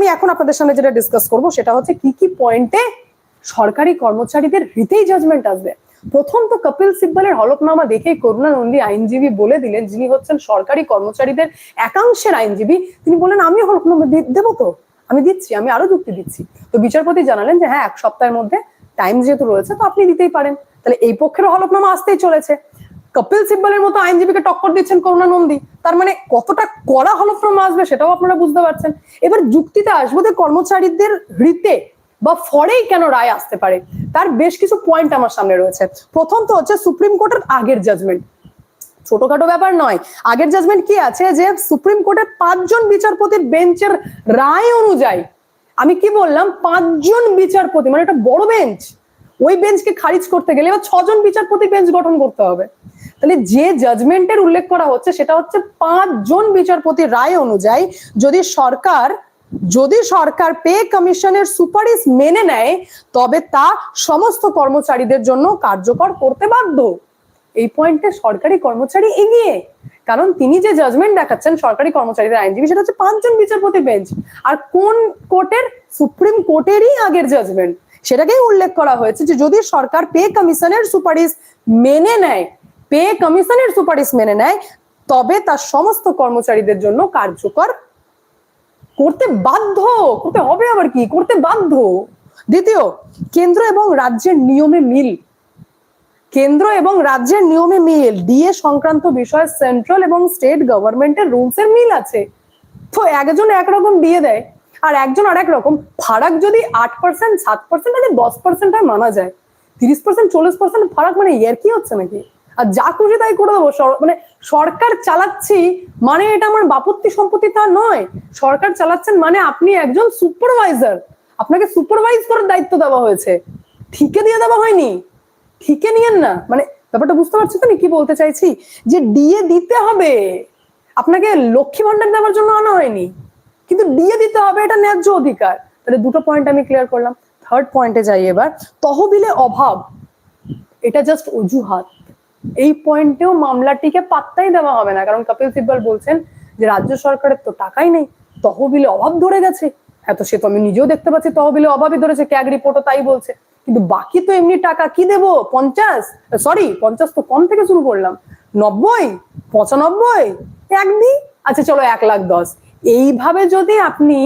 আমি এখন আপনাদের সামনে যেটা ডিসকাস করব, সেটা হচ্ছে কি কি পয়েন্টে সরকারি কর্মচারীদের হিতেই জাজমেন্ট আসবে? প্রথম তো কপিল সিব্বলের হলফনামা দেখেই করুণানন্দী আইনজীবী বলে দিলেন, যিনি হচ্ছেন সরকারি কর্মচারীদের একাংশের আইনজীবী। তিনি বললেন আমি হলফনামা দেবো তো। আমি দিচ্ছি, আমি আরও যুক্তি দিচ্ছি। তো বিচারপতি জানালেন যে হ্যাঁ এক সপ্তাহের মধ্যে টাইম যেহেতু রয়েছে, তো আপনি দিতেই পারেন। তাহলে এই পক্ষের হলফনামা আসতেই চলেছে। কপিল সিব্বলের মতো আইনজীবীকে টক্কর দিচ্ছেন করুণানন্দী তার মানে কতটা কড়া হলফনামা আসবে সেটাও আপনারা বুঝতে পারছেন। এবার যুক্তিতে আসব যে কর্মচারীদের হৃতে বা ফরেই কেন রায় আসতে পারে, তার বেশ কিছু পয়েন্ট আমার সামনে রয়েছে। প্রথম তো হচ্ছে সুপ্রিম কোর্টের আগের জাজমেন্ট ছোটখাটো ব্যাপার নয়। আগের জাজমেন্ট কি আছে যে সুপ্রিম কোর্টের পাঁচজন বিচারপতির বেঞ্চের রায় অনুযায়ী, আমি কি বললাম, পাঁচজন বিচারপতি মানে একটা বড় বেঞ্চ ওই বেঞ্চকে খারিজ করতে গেলে এবার ছজন বিচারপতি বেঞ্চ গঠন করতে হবে। তাহলে যে জাজমেন্টের উল্লেখ করা হচ্ছে সেটা হচ্ছে পাঁচজন বিচারপতির রায় অনুযায়ী যদি সরকার যদি সরকার পে কমিশনের সুপারিশ মেনে নেয়, তবে তা সমস্ত কর্মচারীদের জন্য কার্যকর করতে বাধ্য। এই পয়েন্টে সরকারি কর্মচারী এগিয়ে। কারণ তিনি যে জাজমেন্ট দেখাচ্ছেন সরকারি কর্মচারীদের আইনজীবী, সেটা হচ্ছে পাঁচজন বিচারপতি বেঞ্চ আর কোন কোর্টের? সুপ্রিম কোর্টেরই আগের জাজমেন্ট সেটাকেই উল্লেখ করা হয়েছে যে যদি সরকার পে কমিশনের সুপারিশ মেনে নেয় পে কমিশনের সুপারিশ মেনে নেয়, তবে তার সমস্ত কর্মচারীদের জন্য কার্যকর করতে বাধ্য। করতে হবে আবার কি? করতে বাধ্য। দ্বিতীয়, কেন্দ্র এবং রাজ্যের নিয়মে মিল। কেন্দ্র এবং রাজ্যের নিয়মে মিল। ডিএ সংক্রান্ত বিষয়ে সেন্ট্রাল এবং স্টেট গভর্নমেন্টের রুলস এর মিল আছে। তো একজন একরকম দিয়ে দেয়, আর একজন আর এক রকম। ফারাক যদি আট পার্সেন্ট সাত পার্সেন্ট মানে দশ পার্সেন্ট মানা যায়। তিরিশ পার্সেন্ট চল্লিশ পার্সেন্ট ফারাক মানে ইয়ার কি হচ্ছে নাকি? আর যা খুশি তাই করে দেবো। মানে সরকার চালাচ্ছি মানে এটা আমার বাপত্তি সম্পত্তি তা নয়। সরকার চালাচ্ছেন মানে আপনি একজন সুপারভাইজার আপনাকে সুপারভাইজ করার দায়িত্ব দেওয়া হয়েছে। ঠিকে দিয়ে দেওয়া হয়নি। ঠিকে নিয়েন না। মানে ব্যাপারটা বুঝতে পারছ তো কি বলতে চাইছি? যে ডিএ দিতে হবে। আপনাকে লক্ষ্মী ভান্ডার দেওয়ার জন্য আনা হয়নি। কিন্তু ডিএ দিতে হবে, এটা ন্যায্য অধিকার। তাহলে দুটো পয়েন্ট আমি ক্লিয়ার করলাম। থার্ড পয়েন্টে যাই এবার। তহবিলে অভাব। এটা জাস্ট অজুহাত। এই পয়েন্টেও মামলাটিকে পাত্তাই দেওয়া হবে না। কারণ কপিল সিব্বল বলছেন যে, রাজ্য সরকারের তো টাকাই নেই, তহবিলে অভাব ধরে গেছে। হ্যাঁ তো সে তো আমি নিজেও দেখতে পাচ্ছি, তহবিলে অভাবই ধরেছে, ক্যাগ রিপোর্টও তাই বলছে। কিন্তু বাকি তো এমনি টাকা কি দেবো? পঞ্চাশ? সরি, পঞ্চাশ তো কম থেকে শুরু করলাম। নব্বই? পঁচানব্বই? এক দি আচ্ছা চলো এক লাখ দশ। এইভাবে যদি আপনি,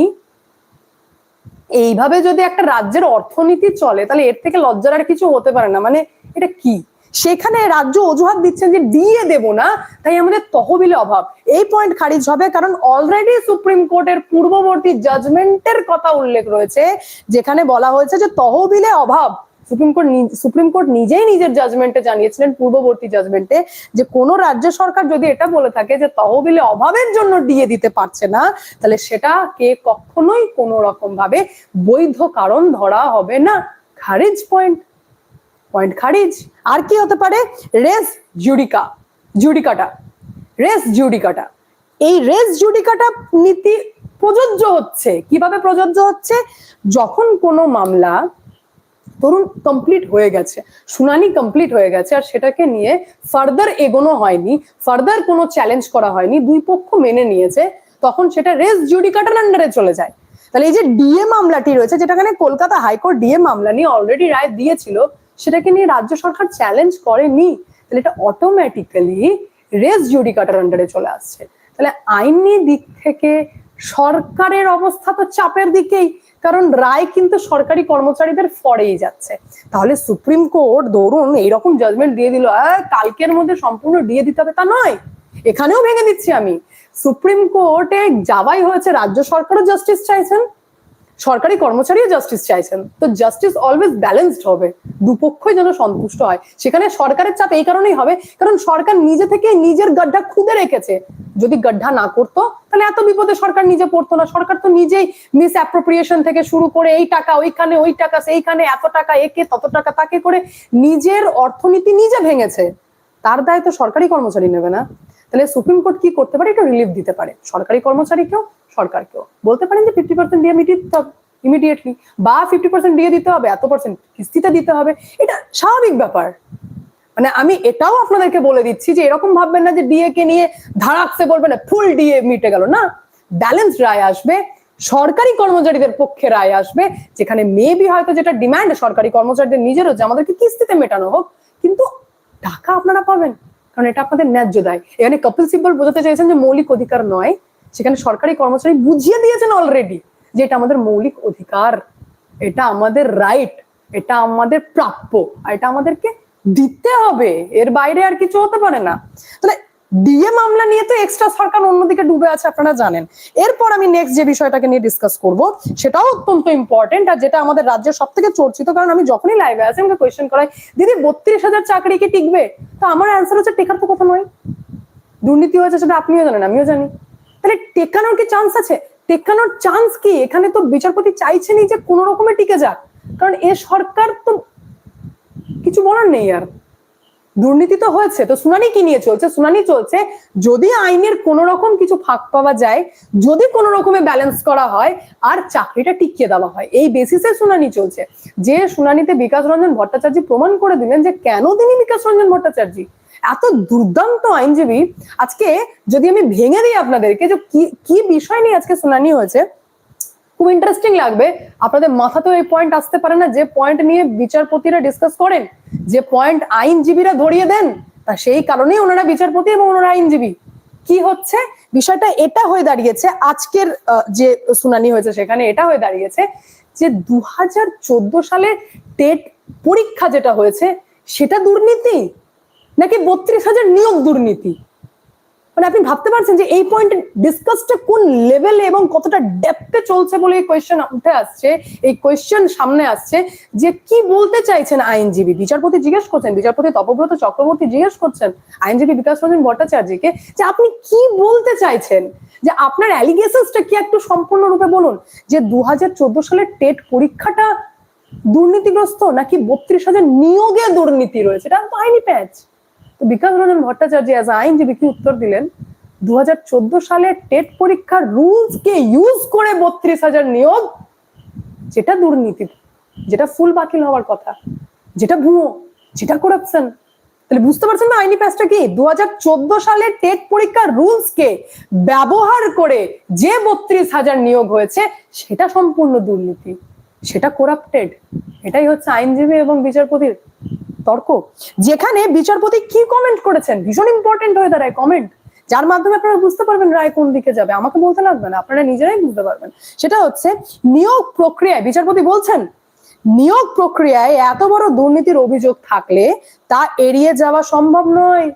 এইভাবে যদি একটা রাজ্যের অর্থনীতি চলে, তাহলে এর থেকে লজ্জার আর কিছু হতে পারে না। মানে এটা কি? সেখানে রাজ্য অজুহাত দিচ্ছেন যে দিয়ে দেব না, তাই আমাদের তহবিলে অভাব। এই পয়েন্ট খারিজ হবে কারণ অলরেডি সুপ্রিম কোর্টের পূর্ববর্তী জাজমেন্টের কথা উল্লেখ রয়েছে, যেখানে বলা হয়েছে যে তহবিলে অভাব। সুপ্রিম কোর্ট সুপ্রিম কোর্ট নিজেই নিজের জাজমেন্টে জানিয়েছিলেন পূর্ববর্তী জাজমেন্টে যে কোন রাজ্য সরকার যদি এটা বলে থাকে যে তহবিলে অভাবের জন্য দিয়ে দিতে পারছে না, তাহলে সেটা কে কখনোই কোনো রকম ভাবে বৈধ কারণ ধরা হবে না। খারিজ পয়েন্ট পয়েন্ট খারিজ। আর কি হতে পারে? Res judica, judicata, res judicata. এই রেস জুডিকাটা নীতি প্রযোজ্য হচ্ছে। কীভাবে প্রযোজ্য হচ্ছে? যখন কোনো মামলা, ধরুন কমপ্লিট হয়ে গেছে, শুনানি কমপ্লিট হয়ে গেছে, আর সেটাকে নিয়ে ফার্দার এগোনো হয়নি ফার্দার কোনো চ্যালেঞ্জ করা হয়নি, দুই পক্ষ মেনে নিয়েছে, তখন সেটা রেস জুডিকাটার আন্ডারে চলে যায়। তাহলে এই যে ডিএ মামলাটি রয়েছে, যেটাখানে কলকাতা হাইকোর্ট ডিএ মামলা নিয়ে অলরেডি রায় দিয়েছিল সেটাকে নিয়ে রাজ্য সরকার চ্যালেঞ্জ করেনি, তাহলে এটা অটোমেটিক্যালি রেস জুডিকাটার আন্ডারে চলে আসছে। তাহলে আইনি দিক থেকে সরকারের অবস্থা তো চাপের দিকেই, কারণ রায় কিন্তু সরকারি কর্মচারীদের ফরেই যাচ্ছে। তাহলে সুপ্রিম কোর্ট ধরুন এইরকম জাজমেন্ট দিয়ে দিল কালকের মধ্যে সম্পূর্ণ দিয়ে দিতে হবে তা নয়, এখানেও ভেঙে দিচ্ছি আমি। সুপ্রিম কোর্টে যাওয়াই হয়েছে, রাজ্য সরকারও জাস্টিস চাইছেন। সরকারি কর্মচারীও জাস্টিস চাইছেন। তো জাস্টিস অলওয়েজ ব্যালেন্সড হবে। দুপক্ষই যেন সন্তুষ্ট হয়। সেখানে সরকারের চাপ এই কারণেই হবে, কারণ সরকার নিজে থেকে নিজের গাড্ডা খুদে রেখেছে। যদি গাড্ডা না করতো, তাহলে এত বিপদে সরকার নিজে পড়তো না। সরকার তো নিজেই মিস অ্যাপ্রোপ্রিয়েশন থেকে শুরু করে এই টাকা ওইখানে, ওই টাকা সেইখানে, এত টাকা একে, তত টাকা তাকে করে নিজের অর্থনীতি নিজে ভেঙেছে। তার দায় তো সরকারি কর্মচারী নেবে না। তাহলে সুপ্রিম কোর্ট কি করতে পারে? একটু রিলিফ দিতে পারে। সরকারি কর্মচারীকেও, সরকারকেও। বলতে পারেন যে ফিফটি পার্সেন্ট দিয়ে মিটিয়ে দিতে হবে ইমিডিয়েটলি বা ফিফটি পার্সেন্ট দিয়ে দিতে হবে, এত পার্সেন্ট কিস্তিতে দিতে হবে। এটা স্বাভাবিক ব্যাপার। মানে আমি এটাও আপনাদেরকে বলে দিচ্ছি যে এরকম ভাববেন না যে ডিএ কে নিয়ে ধারাকসে বলবেন না ফুল ডিএ মিটে গেল। না ব্যালেন্স রায় আসবে, সরকারি কর্মচারীদের পক্ষে রায় আসবে, যেখানে মেবি হয়তো যেটা ডিমান্ড সরকারি কর্মচারীদের নিজেরও যে আমাদেরকে কিস্তিতে মেটানো হোক, কিন্তু টাকা আপনারা পাবেন। কারণ এটা আপনাদের ন্যায্য দায়। এখানে কপিল সিব্বল বোঝাতে চাইছেন যে মৌলিক অধিকার নয়, সেখানে সরকারি কর্মচারী বুঝিয়ে দিয়েছেন অলরেডি যে এটা আমাদের মৌলিক অধিকার, এটা আমাদের রাইট এটা আমাদের প্রাপ্য, আর এটা আমাদেরকে দিতে হবে। এর বাইরে আর কিছু হতে পারে না। তাহলে ডিএ মামলা নিয়ে তো এক্সট্রা সরকার অন্যদিকে ডুবে আছে, আপনারা জানেন। এরপর আমি নেক্সট যে বিষয়টাকে নিয়ে ডিসকাস করব, সেটাও অত্যন্ত ইম্পর্টেন্ট আর যেটা আমাদের রাজ্যের সব থেকে চর্চিত, কারণ আমি যখনই লাইভে আছি, আমাকে কোয়েশ্চেন করাই দিদি, বত্রিশ হাজার চাকরি কি টিকবে? তো আমার অ্যান্সার হচ্ছে, টেকার তো কথা নয়। দুর্নীতি হয়েছে সেটা আপনিও জানেন, আমিও জানি। তাহলে টেকানোর কি চান্স আছে? টেকানোর চান্স কি? এখানে তো বিচারপতি চাইছেনই যে কোনো রকমে টিকে যাক। কারণ এ সরকার তো কিছু বলার নেই আর। দুর্নীতি তো হয়েছে, তো শুনানি কি নিয়ে চলছে? শুনানি চলছে, যদি আইনের কোন রকম কিছু ফাঁক পাওয়া যায়, যদি কোন রকমে ব্যালেন্স করা হয়, আর চাকরিটা টিকিয়ে দেওয়া হয়, এই বেসিসে শুনানি চলছে। যে শুনানিতে বিকাশ রঞ্জন ভট্টাচার্য প্রমাণ করে দিলেন যে কেন তিনি বিকাশ রঞ্জন ভট্টাচার্য? এত দুর্দান্ত আইনজীবী। আজকে যদি আমি ভেঙে দিই আপনাদেরকে যে কি কি বিষয় নিয়ে আজকে শুনানি হয়েছে খুব ইন্টারেস্টিং লাগবে। আপনাদের মাথাতেও এই পয়েন্ট আসতে পারে না, যে পয়েন্ট নিয়ে বিচারপতিরা ডিসকাস করেন, যে পয়েন্ট আইনজীবীরা ধরিয়ে দেন, তা সেই কারণেই ওনারা বিচারপতি এবং ওনারা আইনজীবী। কি হচ্ছে? বিষয়টা এটা হয়ে দাঁড়িয়েছে, আজকের যে শুনানি হয়েছে সেখানে এটা হয়ে দাঁড়িয়েছে, যে দু হাজার চোদ্দ সালে টেট পরীক্ষা যেটা হয়েছে, সেটা দুর্নীতি? নাকি বত্রিশ হাজার নিয়োগ দুর্নীতি? মানে আপনি ভাবতে পারছেন যে এই পয়েন্ট ডিসকাসটা কোন লেভেলে এবং কতটা ডেপথে চলছে বলে এই কোয়েশ্চেন উঠে আসছে, এই কোয়েশ্চেন সামনে আসছে, যে কি বলতে চাইছেন আইনজীবী? বিচারপতি জিজ্ঞেস করছেন, বিচারপতি তপব্রত চক্রবর্তী জিজ্ঞেস করছেন আইনজীবী বিকাশ রঞ্জন ভট্টাচার্যকে যে আপনি কি বলতে চাইছেন? যে আপনার অ্যালিগেশনসটা কি একটু সম্পূর্ণরূপে বলুন? যে দু সালের টেট পরীক্ষাটা দুর্নীতিগ্রস্ত নাকি বত্রিশ হাজার নিয়োগে দুর্নীতি রয়েছে? এটা আইনি প্যাচ বিকাশ রঞ্জন ভট্টাচার্য অ্যাজ আইনজীবী কি উত্তর দিলেন? দু সালে টেট পরীক্ষার রুলস কে ইউজ করে বত্রিশ হাজার নিয়োগ, যেটা দুর্নীতি, যেটা ফুল বাতিল হওয়ার কথা, যেটা ভুয়ো, যেটা করাপশন তাহলে বুঝতে পারছেন না আইনি প্যাচটা কি? দু সালে টেট পরীক্ষার রুলস কে ব্যবহার করে যে বত্রিশ হাজার নিয়োগ হয়েছে, সেটা সম্পূর্ণ দুর্নীতি, সেটা করাপ্টেড এটাই হচ্ছে আইনজীবী এবং বিচারপতির তর্ক। যেখানে বিচারপতি কি কমেন্ট করেছেন? ভীষণ ইম্পর্টেন্ট হয়ে দাঁড়ায় কমেন্ট যার মাধ্যমে আপনারা বুঝতে পারবেন রায় কোন দিকে যাবে। আমাকে বলতে লাগবে না, আপনারা নিজেরাই বুঝতে পারবেন। সেটা হচ্ছে, নিয়োগ প্রক্রিয়ায় বিচারপতি বলছেন, নিয়োগ প্রক্রিয়ায় এত বড় দুর্নীতির অভিযোগ থাকলে তা এড়িয়ে যাওয়া সম্ভব নয়।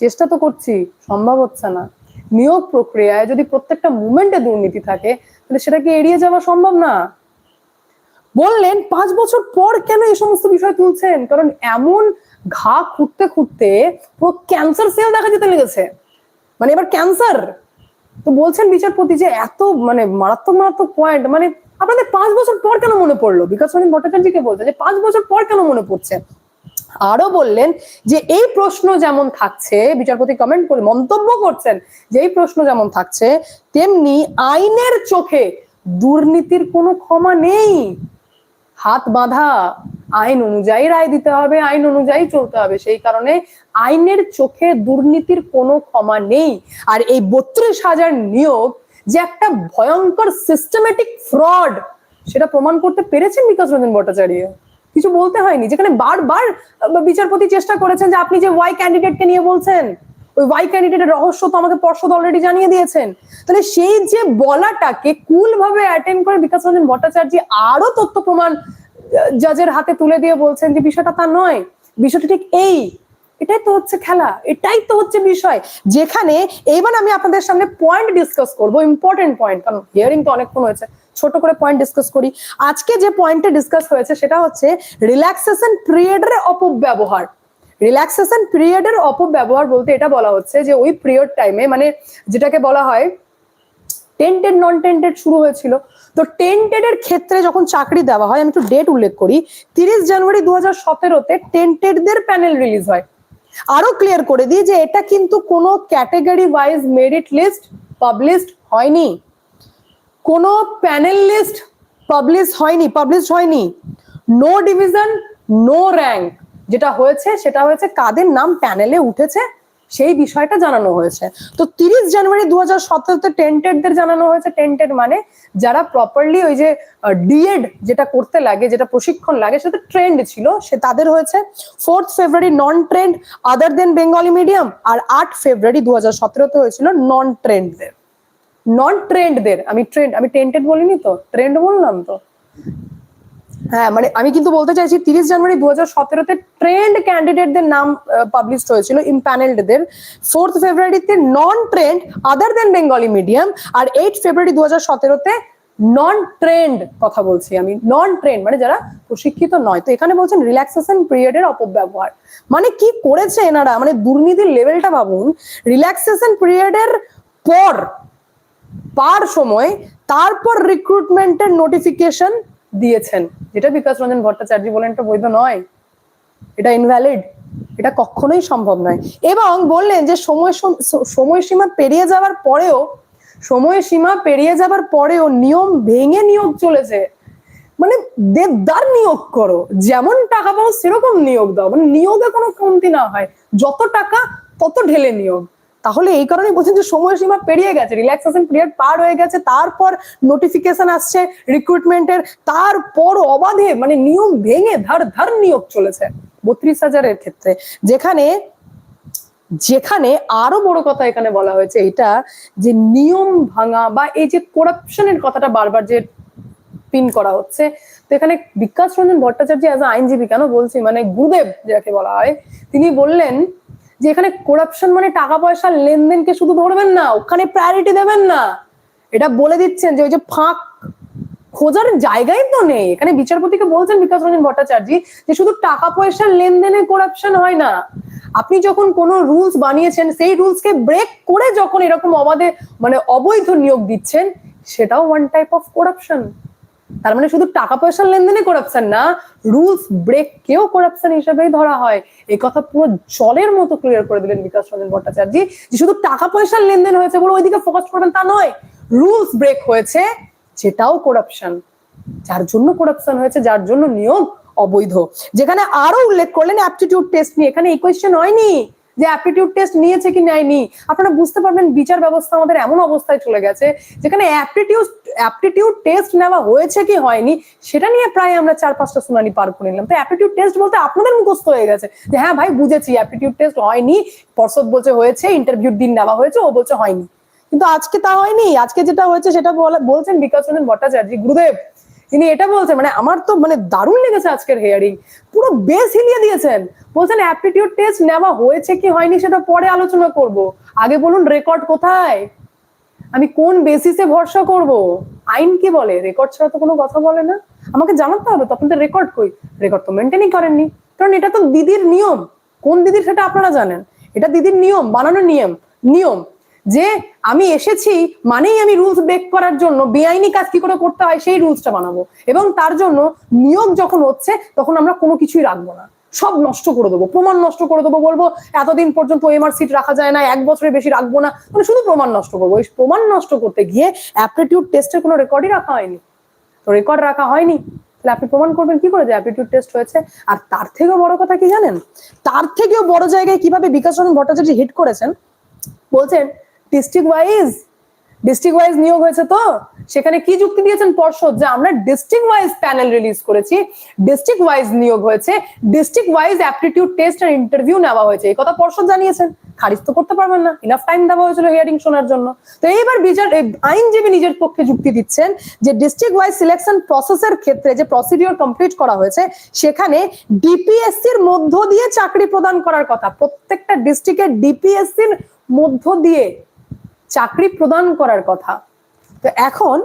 চেষ্টা তো করছি, সম্ভব হচ্ছে না। নিয়োগ প্রক্রিয়ায় যদি প্রত্যেকটা মুমেন্টে দুর্নীতি থাকে, তাহলে সেটাকে এড়িয়ে যাওয়া সম্ভব না। বললেন, পাঁচ বছর পর কেন এই সমস্ত বিষয় তুলছেন? কারণ এমন ঘা খুঁড়তে খুঁড়তে পুরো ক্যান্সার সেল দেখা যেতে লেগেছে। মানে এবার ক্যান্সার তো বলছেন বিচারপতি যে এত মানে মারাত্মক মারাত্মক পয়েন্ট মানে আপনাদের পাঁচ বছর পর কেন মনে পড়ল? বিকাশ রঞ্জন ভট্টাচার্যকে বলছে যে পাঁচ বছর পর কেন মনে পড়ছে? আরও বললেন যে এই প্রশ্ন যেমন থাকছে, বিচারপতি কমেন্ট করে মন্তব্য করছেন যে এই প্রশ্ন যেমন থাকছে, তেমনি আইনের চোখে দুর্নীতির কোনো ক্ষমা নেই। হাত বাঁধা, আইন অনুযায়ী রায় দিতে হবে, আইন অনুযায়ী চলতে হবে। সেই কারণে আইনের চোখে দুর্নীতির কোনো ক্ষমা নেই। আর এই বত্রিশ হাজার নিয়োগ যে একটা ভয়ঙ্কর সিস্টেমেটিক ফ্রড সেটা প্রমাণ করতে পেরেছেন বিকাশ রঞ্জন ভট্টাচার্য? কিছু বলতে হয়নি? যেখানে বারবার বিচারপতি চেষ্টা করেছেন যে আপনি যে ওয়াই ক্যান্ডিডেটকে নিয়ে বলছেন ওই ওয়াই ক্যান্ডিডেটের রহস্য তো আমাকে পর্ষদ অলরেডি জানিয়ে দিয়েছেন। তাহলে সেই যে বলাটাকে কুল ভাবে অ্যাটেন্ড করে বিকাশ রঞ্জন ভট্টাচার্য আরও তথ্য প্রমাণ জাজের হাতে তুলে দিয়ে বলছেন যে বিষয়টা তা নয়। বিষয়টা ঠিক এই, এটাই তো হচ্ছে খেলা, এটাই তো হচ্ছে বিষয়। যেখানে এইবার আমি আপনাদের সামনে পয়েন্ট ডিসকাস করব ইম্পর্টেন্ট পয়েন্ট কারণ হিয়ারিং তো অনেকক্ষণ হয়েছে। ছোট করে পয়েন্ট ডিসকাস করি। আজকে যে পয়েন্টে ডিসকাস হয়েছে সেটা হচ্ছে রিল্যাক্সেশন পিরিয়ডের অপব্যবহার। রিল্যাক্সেশন পিরিয়ডের অপব্যবহার বলতে এটা বলা হচ্ছে যে ওই পিরিয়ড টাইমে মানে যেটাকে বলা হয় টেন্টেড নন টেন্টেড শুরু হয়েছিল। তো টেন্টেড এর ক্ষেত্রে যখন চাকরি দেওয়া হয়, আমি একটু ডেট উল্লেখ করি, তিরিশ জানুয়ারি দু হাজার সতেরোতে টেন্টেডদের প্যানেল রিলিজ হয়। আরও ক্লিয়ার করে দিই যে এটা কিন্তু কোনো category wise merit list published হয়নি। কোনো প্যানেল লিস্ট পাবলিশ হয়নি পাবলিশ হয়নি। নো ডিভিশন নো র্যাঙ্ক যেটা হয়েছে, সেটা হয়েছে কাদের নাম প্যানেলে উঠেছে, সেই বিষয়টা জানানো হয়েছে। তো তিরিশ জানুয়ারি দু হাজার সতেরোতে টেন্টেডদের জানানো হয়েছে। টেন্টেড মানে যারা প্রপারলি ওই যে ডিএড যেটা করতে লাগে, যেটা প্রশিক্ষণ লাগে, সেটা ট্রেন্ড ছিল। সে তাদের হয়েছে fourth February non trained other than Bengali medium আর আট ফেব্রুয়ারি দু হাজার সতেরোতে হয়েছিল নন ট্রেন্ডদের নন ট্রেন্ডদের আমি ট্রেন্ড আমি টেন্টেড বলিনি তো? ট্রেন্ড বললাম তো? হ্যাঁ মানে আমি কিন্তু বলতে চাইছি তিরিশ জানুয়ারি দু হাজার সতেরোতে ট্রেন্ড ক্যান্ডিডেটদের নাম পাবলিশ হয়েছিল, ইম্প্যানেলডদের। ফোর্থ ফেব্রুয়ারিতে non trained other than Bengali medium আর এইট ফেব্রুয়ারি দু হাজার সতেরোতে নন ট্রেন্ড কথা বলছি আমি। নন ট্রেন্ড মানে যারা প্রশিক্ষিত নয়। তো এখানে বলছেন রিল্যাক্সেশন পিরিয়ডের অপব্যবহার। মানে কি করেছে এনারা? মানে দুর্নীতির লেভেলটা ভাবুন রিল্যাক্সেশন পিরিয়ডের পর, পার সময়, তারপর রিক্রুটমেন্টের নোটিফিকেশন দিয়েছেন। যেটা বিকাশ রঞ্জন ভট্টাচার্য বলেন, এটা বৈধ নয়। এটা ইনভ্যালিড এটা কখনোই সম্ভব নয়। এবং বললেন যে সময় সময়সীমা পেরিয়ে যাওয়ার পরেও, সময়সীমা পেরিয়ে যাবার পরেও নিয়ম ভেঙে নিয়োগ চলেছে। মানে দেবদার নিয়োগ করো। যেমন টাকা পাও, সেরকম নিয়োগ দাও। মানে নিয়োগে কোনো কমতি না হয়। যত টাকা, তত ঢেলে নিয়োগ। তাহলে এই কারণে বলছেন যে সময়সীমা পেরিয়ে গেছে রিল্যাক্সেশন পিরিয়ড পার হয়ে গেছে, তারপর নোটিফিকেশন আসছে রিক্রুটমেন্টের তারপর অবাধে মানে নিয়ম ভেঙে ধার ধার নিয়োগ চলেছে বত্রিশ হাজারের ক্ষেত্রে। যেখানে যেখানে আরও বড় কথা এখানে বলা হয়েছে, এটা যে নিয়ম ভাঙা বা এই যে করাপশনের কথাটা বারবার যে পিন করা হচ্ছে, তো এখানে বিকাশ রঞ্জন ভট্টাচার্য অ্যাজ আইনজীবী কেন বলছি? মানে গুরুদেব যাকে বলা হয়, তিনি বললেন যে এখানে করাপশন মানে টাকা পয়সার লেনদেনকে শুধু ধরবেন না, ওখানে প্রায়োরিটি দেবেন না। এটা বলে দিচ্ছেন যে ওই যে ফাঁক খোঁজার জায়গাই তো নেই। এখানে বিচারপতিকে বলছেন বিকাশ রঞ্জন ভট্টাচার্য যে শুধু টাকা পয়সার লেনদেনে করাপশন হয় না। আপনি যখন কোনো রুলস বানিয়েছেন, সেই রুলসকে ব্রেক করে যখন এরকম অবাধে মানে অবৈধ নিয়োগ দিচ্ছেন, সেটাও ওয়ান টাইপ অফ করাপশন তার মানে শুধু টাকা পয়সার লেনদেনে করাপশন না রুলস ব্রেক কেও করাপশন হিসেবেই ধরা হয়। এই কথা পুরো জলের মতো ক্লিয়ার করে দিলেন বিকাশ রঞ্জন ভট্টাচার্য যে শুধু টাকা পয়সার লেনদেন হয়েছে বলে ওইদিকে ফোকাস করবেন তা নয় রুলস ব্রেক হয়েছে সেটাও করাপশন যার জন্য করাপশন হয়েছে, যার জন্য নিয়ম অবৈধ। যেখানে আরও উল্লেখ করলেন অ্যাপটিটিউড টেস্ট নিয়ে, এখানে এই কোয়েশ্চেন হয়নি। যে অ্যাপটিটিউড টেস্ট নিয়েছে কি নেয়নি, আপনারা বুঝতে পারবেন বিচার ব্যবস্থা আমাদের এমন অবস্থায় চলে গেছে, যেখানে অ্যাপটিটিউড টেস্ট নেওয়া হয়েছে কি হয়নি, সেটা নিয়ে প্রায় আমরা চার পাঁচটা শুনানি পার করে নিলাম। তো অ্যাপটিটিউড টেস্ট বলতে আপনাদের মুখস্থ হয়ে গেছে যে হ্যাঁ ভাই বুঝেছি অ্যাপটিটিউড টেস্ট হয়নি, পর্ষদ বলছে হয়েছে ইন্টারভিউর দিন নেওয়া হয়েছে, ও বলছে হয়নি। কিন্তু আজকে তা হয়নি, আজকে যেটা হয়েছে সেটা বলছেন বিকাশ রঞ্জন ভট্টাচার্য, গুরুদেব। তিনি এটা বলছেন মানে আমার তো মানে দারুণ লেগেছে আজকের হেয়ারিং পুরো বেস হিলিয়ে দিয়েছেন। বলছেন অ্যাপটিটিউড টেস্ট নেওয়া হয়েছে কি হয়নি সেটা পরে আলোচনা করব। আগে বলুন রেকর্ড কোথায়? আমি কোন বেসিসে ভরসা করব? আইন কি বলে? রেকর্ড ছাড়া তো কোনো কথা বলে না। আমাকে জানাতে হবে, তখন তো রেকর্ড কই? রেকর্ড তো মেনটেনই করেননি। কারণ এটা তো দিদির নিয়ম। কোন দিদির সেটা আপনারা জানেন। এটা দিদির নিয়ম বানানো নিয়ম। নিয়ম। যে আমি এসেছি মানেই আমি রুলস ব্রেক করার জন্য, বেআইনি কাজ কি করে করতে হয় সেই রুলসটা বানাবো। এবং তার জন্য নিয়োগ যখন হচ্ছে, তখন আমরা কোনো কিছুই রাখব না। সব নষ্ট করে দেবো। প্রমাণ নষ্ট করে দেবো, বলব, এতদিন পর্যন্ত এমআর সিট রাখা যায় না, এক বছরের বেশি রাখব না। মানে শুধু প্রমাণ নষ্ট করব। ওই প্রমাণ নষ্ট করতে গিয়ে অ্যাপটিটিউড টেস্টের কোনো রেকর্ডই রাখা হয়নি। তো রেকর্ড রাখা হয়নি। তাহলে আপনি প্রমাণ করবেন, কি করে যে অ্যাপটিটিউড টেস্ট হয়েছে? আর তার থেকেও বড় কথা কি জানেন? তার থেকেও বড় জায়গায় কীভাবে বিকাশ রঞ্জন ভট্টাচার্য হিট করেছেন? বলছেন ডিস্ট্রিক্ট ওয়াইজ ডিস্ট্রিক্ট ওয়াইজ নিয়োগ হয়েছে তো? সেখানে কি যুক্তি দিয়েছেন পর্ষদ? যে আমরা ডিস্ট্রিক্ট ওয়াইজ প্যানেল রিলিজ করেছি ডিস্ট্রিক্ট ওয়াইজ নিয়োগ হয়েছে ডিস্ট্রিক্ট ওয়াইজ অ্যাপটিটিউড টেস্ট আর ইন্টারভিউ নেওয়া হয়েছে। এই কথা পর্ষদ জানিয়েছেন। খারিজ তো করতে পারবেন না। ইনাফ টাইম দেওয়া হয়েছিল হিয়ারিং শোনার জন্য। তো এইবার বিচার আইনজীবী নিজের পক্ষে যুক্তি দিচ্ছেন যে ডিস্ট্রিক্ট ওয়াইজ সিলেকশন প্রসেসের ক্ষেত্রে যে প্রসিডিওর কমপ্লিট করা হয়েছে, সেখানে ডিপিএসসির মধ্য দিয়ে চাকরি প্রদান করার কথা। প্রত্যেকটা ডিস্ট্রিক্টের ডিপিএসসির মধ্য দিয়ে চাকরি প্রদান করার কথা। তো এখন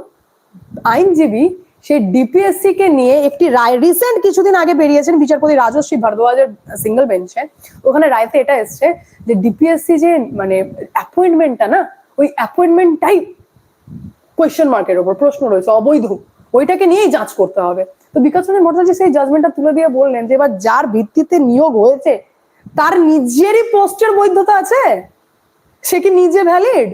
আইনজীবী সেই ডিপিএসসি কে নিয়ে একটি রায় রিসেন্ট কিছুদিন আগে বেরিয়েছেন বিচারপতি রাজশ্রী ভারদ্বাজের সিঙ্গেল বেঞ্চে ওখানে রায়তে এটা এসছে যে ডিপিএসসি যে মানে অ্যাপয়েন্টমেন্টটা না, ওই অ্যাপয়েন্টমেন্টটাই কোয়েশ্চেন মার্কের ওপর প্রশ্ন রয়েছে, অবৈধ। ওইটাকে নিয়েই যাচ করতে হবে। তো বিকাশ চন্দ্র ভট্টাচার্য সেই জাজমেন্টটা তুলে দিয়ে বললেন যে, এবার যার ভিত্তিতে নিয়োগ হয়েছে, তার নিজেরই পোস্টের বৈধতা আছে? সে কি নিজে ভ্যালিড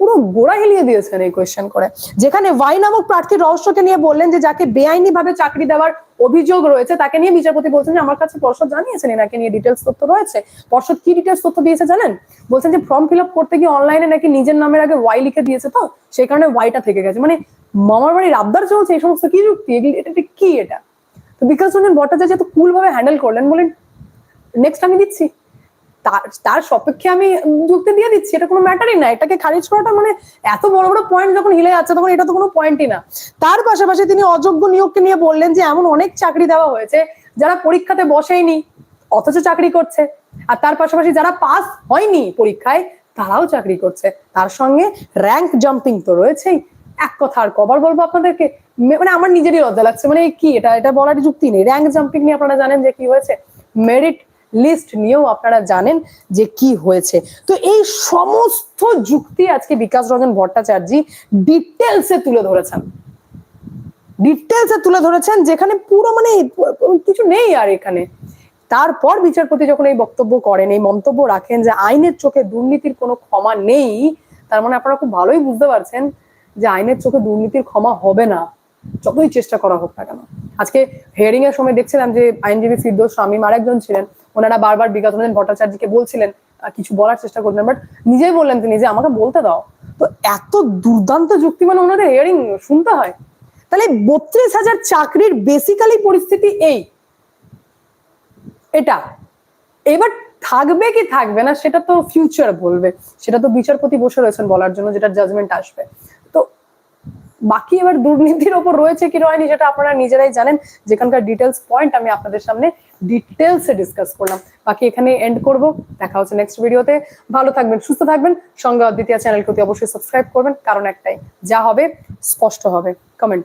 পুরো গোড়া হিলিয়ে দিয়েছেন এই কোয়েশ্চেন করে। যেখানে ওয়াই নামক প্রার্থীর রহস্যকে নিয়ে বললেন যে, যাকে বেআইনি ভাবে চাকরি দেওয়ার অভিযোগ রয়েছে, তাকে নিয়ে বিচারপতি বলছেন যে, আমার কাছে পর্ষদ জানিয়েছেন, এনাকে নিয়ে ডিটেলস তথ্য রয়েছে। পর্ষদ কি ডিটেলস তথ্য দিয়েছে জানেন? বলছেন যে ফর্ম ফিল আপ করতে গিয়ে অনলাইনে নাকি নিজের নামের আগে ওয়াই লিখে দিয়েছে তো? সেই কারণে ওয়াইটা থেকে গেছে। মানে মামার বাড়ির আবদার চলছে এই সমস্ত কি যুক্তি? এটা কি এটা? তো বিকাশ রঞ্জন ভট্টাচার্য এত কুল ভাবে হ্যান্ডেল করলেন বলেন নেক্সট আমি দিচ্ছি। তার তার সপক্ষে আমি যুক্তি দিয়ে দিচ্ছি, এটা কোনো ম্যাটারই না। এটাকে খারিজ করাটা মানে এত বড় বড় পয়েন্ট যখন হিলে যাচ্ছে, তখন এটা তো কোনো পয়েন্টই না। তার পাশাপাশি তিনি অযোগ্য নিয়োগকে নিয়ে বললেন যে, এমন অনেক চাকরি দেওয়া হয়েছে যারা পরীক্ষাতে বসেইনি, অথচ চাকরি করছে। আর তার পাশাপাশি যারা পাস হয়নি পরীক্ষায়, তারাও চাকরি করছে। তার সঙ্গে র্যাঙ্ক জাম্পিং তো রয়েছেই। এক কথা আর কবার বলব আপনাদেরকে মানে আমার নিজেরই লজ্জা লাগছে। মানে কি এটা এটা বলার যুক্তি নেই। র্যাঙ্ক জাম্পিং নিয়ে আপনারা জানেন যে কি হয়েছে? মেরিট লিস্ট নিয়েও আপনারা জানেন যে কি হয়েছে। তো এই সমস্ত যুক্তি আজকে বিকাশ রঞ্জন ভট্টাচার্য ডিটেলসে তুলে ধরেছেন। ডিটেলসে তুলে ধরেছেন যেখানে পুরো মানে কিছু নেই আর এখানে। তারপর বিচারপতি যখন এই বক্তব্য করেন, এই মন্তব্য রাখেন যে আইনের চোখে দুর্নীতির কোনো ক্ষমা নেই, তার মানে আপনারা খুব ভালোই বুঝতে পারছেন যে আইনের চোখে দুর্নীতির ক্ষমা হবে না। যতই চেষ্টা করা হোক না কেন। আজকে হিয়ারিং এর সময় দেখছিলাম যে আইনজীবী ফিরদৌস শামীম আরেকজন ছিলেন। ওনারা বারবার বিগত রঞ্জন ভট্টাচার্যকে বলছিলেন কিছু বলার চেষ্টা করলেন বাট নিজেই বললেন তিনি যে আমাকে বলতে দাও। তো এত দুর্দান্ত যুক্তি মানে ওনাদের হিয়ারিং শুনতে হয়। তাহলে বত্রিশ হাজার চাকরির বেসিক্যালি পরিস্থিতি এই। এটা। এবার থাকবে কি থাকবে না, সেটা তো ফিউচার বলবে। সেটা তো বিচারপতি বসে রয়েছেন বলার জন্য যেটা জাজমেন্ট আসবে। বাকি এবার দুর্নীতির ওপর রয়েছে কি রয়নি সেটা আপনারা নিজেরাই জানেন। যেখানকার ডিটেলস পয়েন্ট আমি আপনাদের সামনে ডিটেলসে ডিসকাস করলাম। বাকি এখানে এন্ড করব। দেখা হচ্ছে নেক্সট ভিডিওতে ভালো থাকবেন, সুস্থ থাকবেন। সঙ্গে অদ্বিতীয় চ্যানেলকে অতি অবশ্যই সাবস্ক্রাইব করবেন। কারণ একটাই, যা হবে স্পষ্ট হবে। কমেন্ট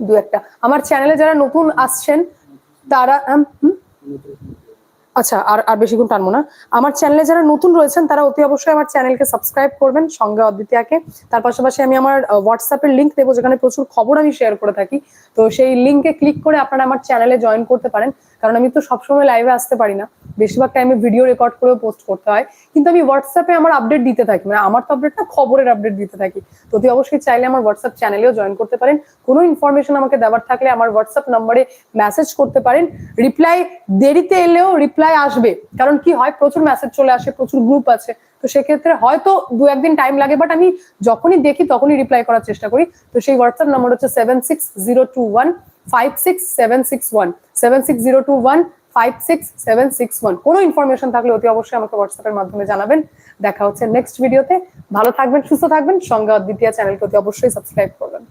দু একটা। আমার চ্যানেলে যারা নতুন আসছেন, তারা? আচ্ছা আর আর বেশিক্ষণ টানবো না। আমার চ্যানেলে যারা নতুন রয়েছেন, তারা অতি অবশ্যই আমার চ্যানেলকে সাবস্ক্রাইব করবেন, সঙ্গে অদ্বিতিয়াকে তার পাশাপাশি আমি আমার হোয়াটসঅ্যাপের লিঙ্ক দেবো, যেখানে প্রচুর খবর আমি শেয়ার করে থাকি। তো সেই লিঙ্কে ক্লিক করে আপনারা আমার চ্যানেলে জয়েন করতে পারেন। কারণ আমি তো সবসময় লাইভে আসতে পারি না। বেশিরভাগ টাইমে ভিডিও রেকর্ড করেও পোস্ট করতে হয়। কিন্তু আমি হোয়াটসঅ্যাপে আমার আপডেট দিতে থাকি। মানে আমার তো আপডেট না, খবরের আপডেট দিতে থাকি। তো অতি অবশ্যই চাইলে আমার হোয়াটসঅ্যাপ চ্যানেলেও জয়েন করতে পারেন। কোনো ইনফরমেশন আমাকে দেওয়ার থাকলে আমার হোয়াটসঅ্যাপ নম্বরে মেসেজ করতে পারেন। রিপ্লাই দেরিতে এলেও রিপ্লাই আসবে। কারণ কি হয়, প্রচুর মেসেজ চলে আসে, প্রচুর গ্রুপ আছে। তো সেক্ষেত্রে হয়তো দু একদিন টাইম লাগে বাট আমি যখনই দেখি তখনই রিপ্লাই করার চেষ্টা করি। তো সেই হোয়াটসঅ্যাপ নম্বর হচ্ছে seven six zero two one five six seven six one seven six zero two one five six seven six one কোনো ইনফরমেশন থাকলে অতি অবশ্যই আমাকে হোয়াটসঅ্যাপের মাধ্যমে জানাবেন। দেখা হচ্ছে নেক্সট ভিডিওতে ভালো থাকবেন, সুস্থ থাকবেন। সঙ্গে অদ্বিতীয় চ্যানেলকে অতি অবশ্যই সাবস্ক্রাইব করবেন।